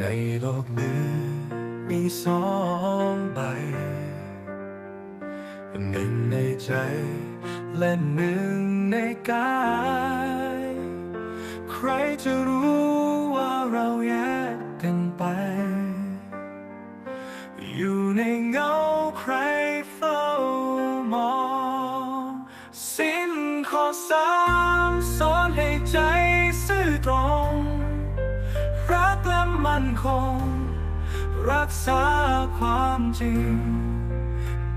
ในโลกนี้มีสองใบหนึ่งในใจ และหนึ่งในกาย ใครจะรู้ มั่นคง รักษาความจริง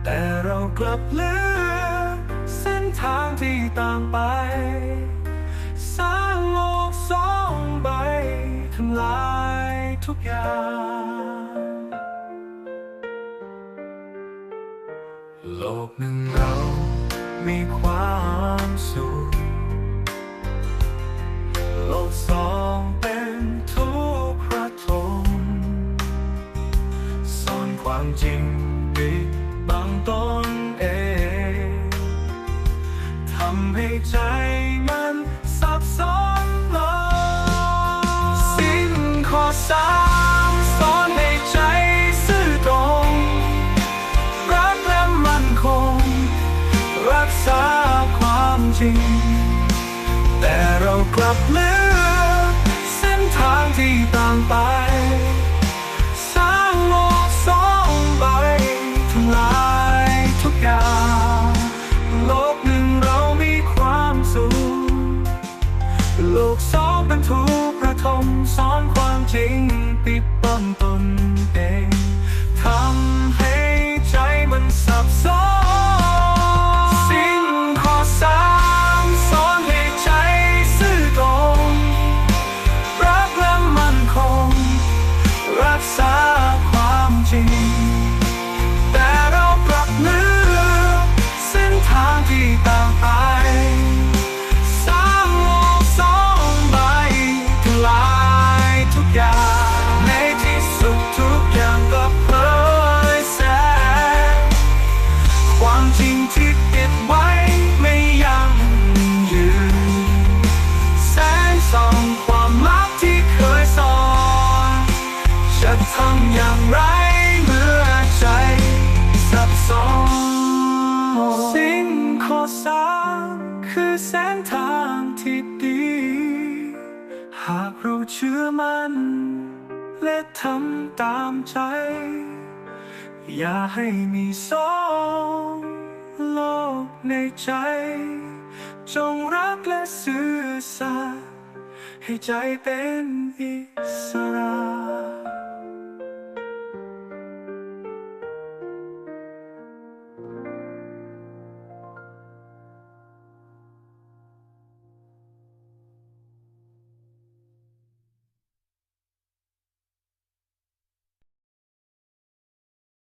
แต่เรากลับเลือกเส้นทางที่ต่างไปสร้างโลกสองใบทำลายทุกอย่าง โลกหนึ่งเรามีความสุขโลกสอง จริง แต่เรากลับเลือกเส้นทางที่ต่างไป ความจริงที่ปิดไว้ไม่ยั่งยืน แสงส่องความลับที่เคยสอน จะทำอย่างไรเมื่อใจสับสนสิ่งข้อสามคือแสงทางที่ดี หากเราเชื่อมัน และทำตามใจ อย่าให้มีสอง โลกในใจ จงรักและซื่อสัตย์ให้ใจเป็นอิสระ